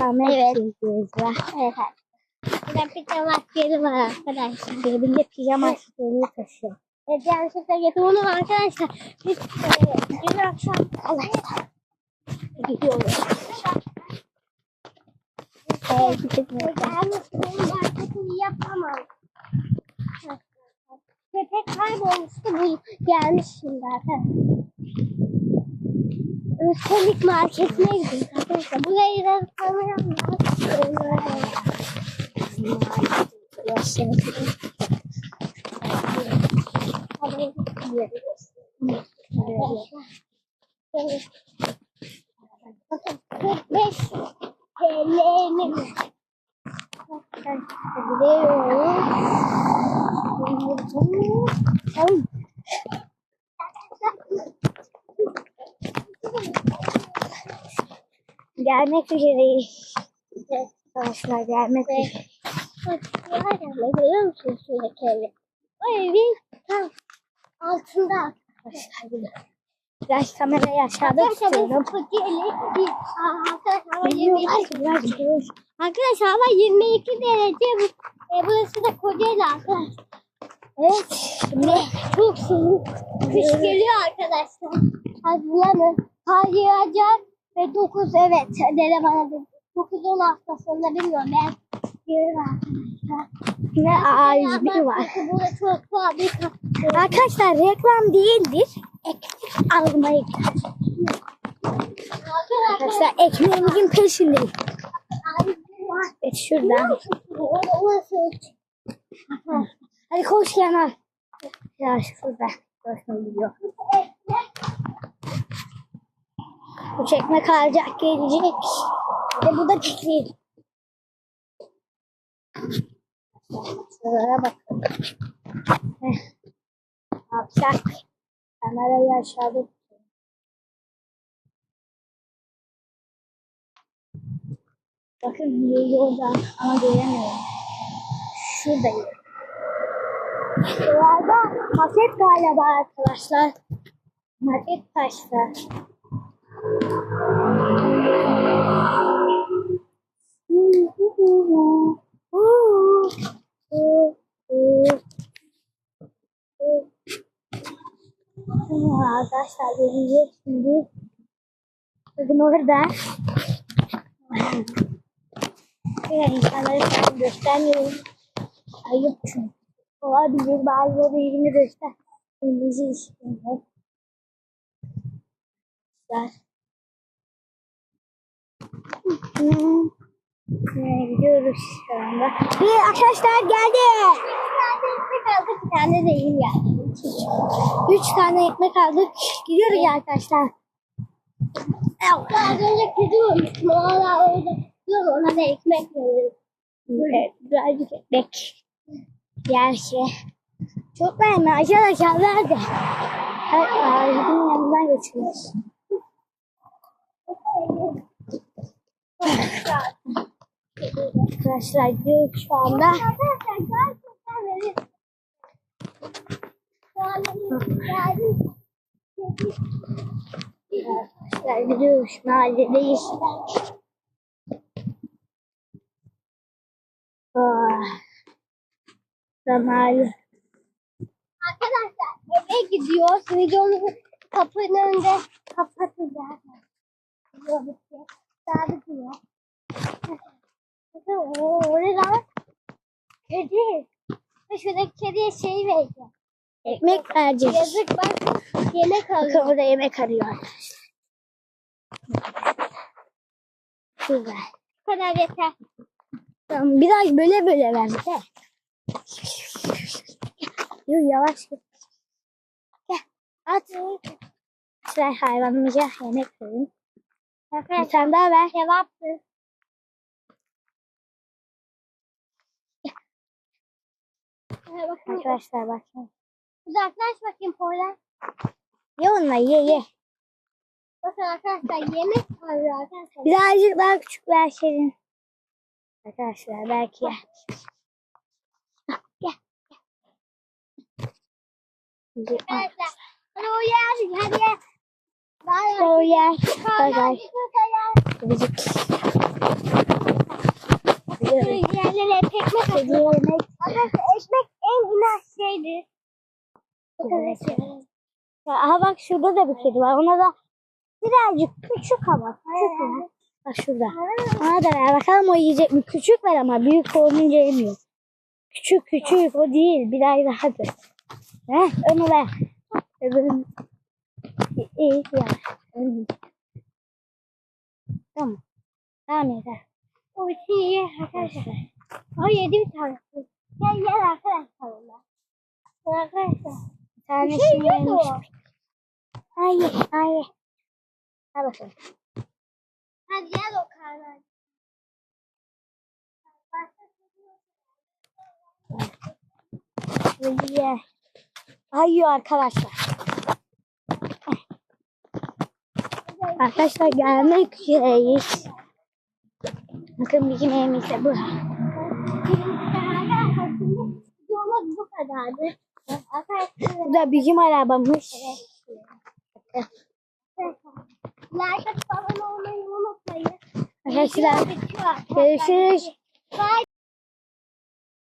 Almaya Evet. Var. Evet. Burada pijama askeri var arkadaşlar. Cebinde pijama askerliği taşıyor. Evet yanlışlıkla getirdim. Arkadaşlar biz e, dün akşam Allah gidiyoruz. Evet, marketini yapamam. Köpek kaybolmuştu. Bu gelmiş şimdi arkadaşlar. Üstelik marketine gidiyoruz arkadaşlar. Burayı da tanıyan Beş TL'nin gidiyoruz. Gelmek üzereyiz. Arkadaşlar gelmek üzere. Ne görüyor musun şuradaki evi? O evin tam altında Arkadaşlar. Biraz kamerayı aşağıda tutuyorum. arkadaşlar hava 22 Biliyorlar ki biraz çıkıyoruz. Arkadaşlar hava 22 derece e, burası da Kocaeli arkadaşlar. Evet. Şimdi Çok soğuk. Kış geliyor arkadaşlar. Hazırlanın. Kar yağacak ve 9 evet dede bana dedi. 9-10 hafta sonra bilmiyorum ben. Gelir arkadaşlar. ne A101 var. Burada çok fabrika. Arkadaşlar reklam değildir. Ekmek gidiyoruz. Arkadaşlar ekmeğimizin peşindeyiz. Evet şuradan. Hadi koş kenar. Ya şurada. Koşma gidiyor. Bu çekme kalacak gelecek. Ve bu da tikli. Şuralara bakın. Ne yapacak? Kamerayı aşağıda. Bakın yoldan ama göremiyorum. Şuradayım. Şurada maket galiba arkadaşlar. Maket taşlar. gosh, that was easy. Indeed. Ignore that. Guys, I will understand you. Are you और ये बाल वो भी नहीं देखता इंग्लिश यार Evet, gidiyoruz şu anda. Ve arkadaşlar geldi. ekmek aldık bir tane de iyi yani. Üç tane ekmek aldık. Gidiyoruz arkadaşlar. Az önce kedi vurmuştum. Valla orada dur ona da ekmek veririm. Evet, birazcık ekmek. Gerçi. Çok beğenme arkadaşlar nerede? Her ağacın yanından geçiyoruz. Arkadaşlar gidiyoruz şu anda. Arkadaşlar gidiyoruz mahalledeyiz. Ah. Mahalle. Arkadaşlar eve gidiyoruz. Videomuzu kapının önünde kapatacağız. Video Bakın o ne lan? Kedi. Şuradaki kediye şey vereceğim. Ekmek vereceğiz. Yazık bak yemek Bakın alıyor. orada yemek arıyor. Güzel. Bu kadar yeter. Tamam, biraz böyle böyle ver. Yok yavaş git. Gel at. Sıra hayvanımıza yemek verin. Bir Arkadaşlar tane daha ver. cevaptır. Ee, Bakın Arkadaşlar bakın. uzaklaş bakayım Poyraz. Ye onunla ye ye. Bakın arkadaşlar yemek alıyor arkadaşlar. Birazcık daha küçük ver Şirin. Arkadaşlar belki yer. Ah, Gel. Gel. Arkadaşlar hadi o yer hadi yer yer. Bagaj. Gidecek. Yerlere hep ekmek atıyor. Ekmek en günah şeydi. Aha bak şurada da bir kedi var. Ona da birazcık küçük ama. Küçük Bak şurada. Ona da ver. Bakalım o yiyecek mi? Küçük ver ama büyük olunca yemiyor. Küçük küçük o değil. Bir ay daha dur. Heh, onu ver. Öbürünü. Onu- Tamam. Tamam yeter. O şeyi arkadaşlar. O yedi bir tane. Gel gel arkadaşlar onlar. Arkadaşlar. Bir tane şey yiyordu. Hayır, hayır. Al bakalım. Hadi gel o karnı. Ye. Hayır arkadaşlar. Arkadaşlar gelmek üzereyiz. Bakın bir yemeğimiz de bu. Videomuz bu kadardı. Bu da bizim arabamız. Like atıp abone olmayı unutmayın. Arkadaşlar. görüşürüz. Bye.